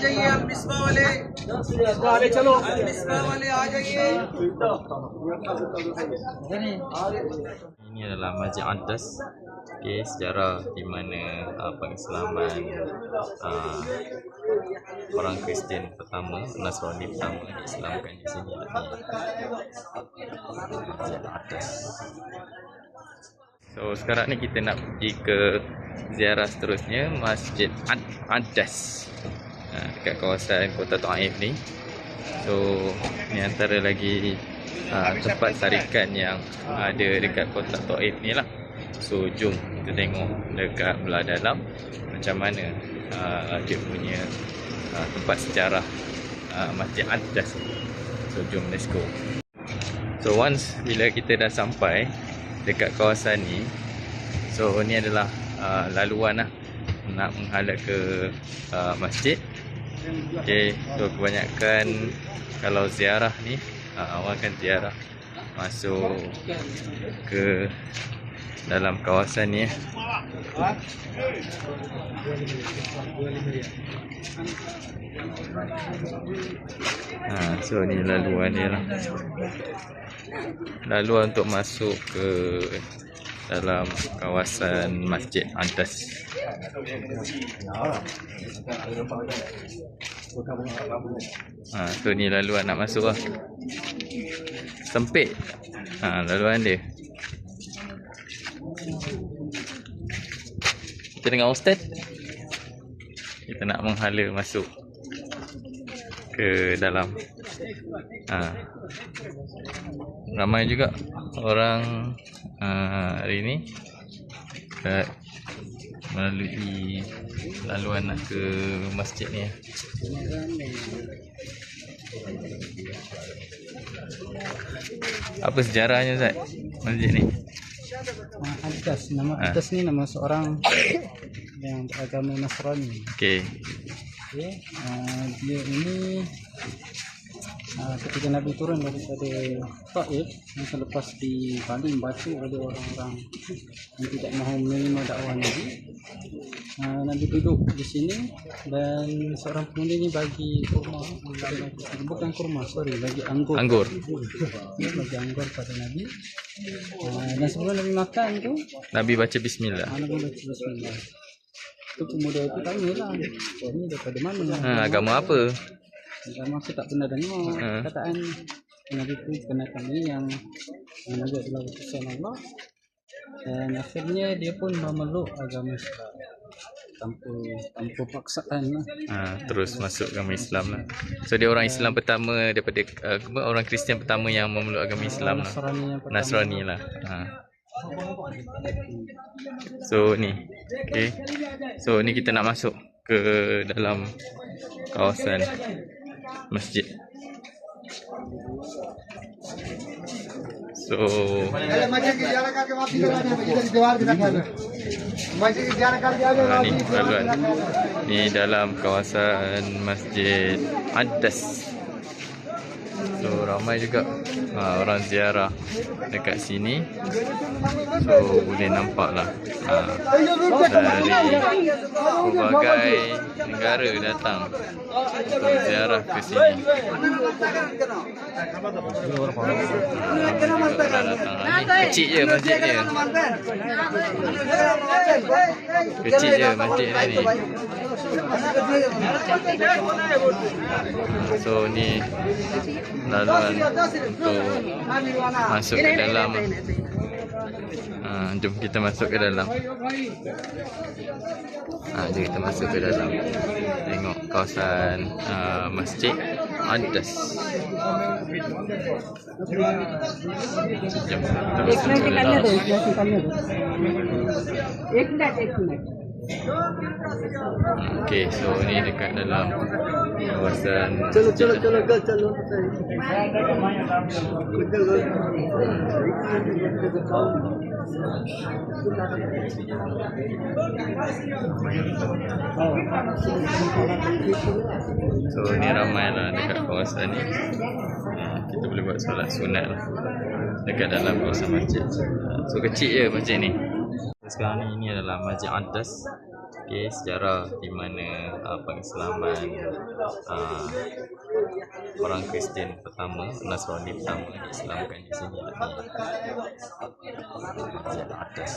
जाइए आप मिसबा वाले वाले चलो मिसबा वाले आ जाइए Ini adalah Masjid Adas okay, Sejarah di mana uh, pengislaman uh, Orang Kristian pertama Nasrani pertama Diislamkan di sini Masjid Adas So sekarang ni kita nak pergi ke Ziarah seterusnya Masjid Ad Adas Dekat kawasan Kota Taif ni So ni antara lagi uh, tempat tarikan yang ada dekat kota Taif ni lah. So jom kita tengok dekat belah dalam macam mana uh, dia punya uh, tempat sejarah uh, Masjid Adas. So jom let's go. So once bila kita dah sampai dekat kawasan ni So ni adalah uh, laluan lah nak menghadap ke uh, masjid Okay, so kebanyakan kalau ziarah ni uh, awak akan ziarah masuk ke dalam kawasan ni eh. Ha, so ni laluan dia lah. Laluan untuk masuk ke dalam kawasan Masjid Adas. Ha, tu ni laluan nak masuk lah. Sempit. Ha, laluan dia. Kita dengan ustaz. Kita nak menghala masuk ke dalam. Ha. Ramai juga orang uh, hari ni kat melalui laluan nak ke masjid ni. eh. Apa sejarahnya Ustaz? Masjid ni? Ah, Adas nama Ah. Adas ni nama seorang yang beragama Nasrani. Okey. Okay. Uh, dia ini uh, ketika Nabi turun daripada Taif yang selepas dibaling batu oleh orang-orang yang tidak mahu menerima dakwah Nabi uh, Nabi duduk di sini dan seorang pemuda ini bagi kurma bukan kurma sorry bagi anggur Anggur. Bagi anggur pada Nabi uh, dan sebelum Nabi makan tu Nabi baca bismillah. Pun baca bismillah. Tu pemuda itu tanya lah. Oh ni daripada mana? Ha, agama apa? Agama aku tak pernah dengar Ha. kataan Nabi tu kenakan ni yang yang Nabi adalah utusan Allah. Dan akhirnya dia pun memeluk agama Islam. Tanpa tanpa paksaan lah. Ha, terus masuk agama Islam lah. So dia orang Islam pertama daripada uh, orang Kristian pertama yang memeluk agama Islam lah. Nasrani. Nasrani lah. Ha. So ni. Okay. So ni kita nak masuk ke dalam kawasan masjid. So ah, ni, ni dalam kawasan masjid Adas. So ramai juga ha, orang ziarah dekat sini. So boleh nampak lah ha, dari pelbagai negara datang untuk ziarah ke sini. Ni kecil je masjid dia. Kecil je masjid dia ni. So ni laluan tu masuk ke dalam. Ha, jom kita masuk ke dalam. Ha, jom kita masuk ke dalam. Tengok kawasan uh, masjid Adas. Jom kita masuk ke dalam. Eh, kena, eh, kena. Okay, so ni dekat dalam kawasan Chalo chalo chalo go chalo. So ni ramai lah dekat kawasan ni. Ha, Kita boleh buat solat sunat lah Dekat dalam kawasan masjid. So kecil je masjid ni Sekarang ni ini adalah Masjid Adas Okay, sejarah di mana uh, pengislaman uh, orang Kristian pertama, Nasrani pertama diislamkan di sini adalah Masjid Atas.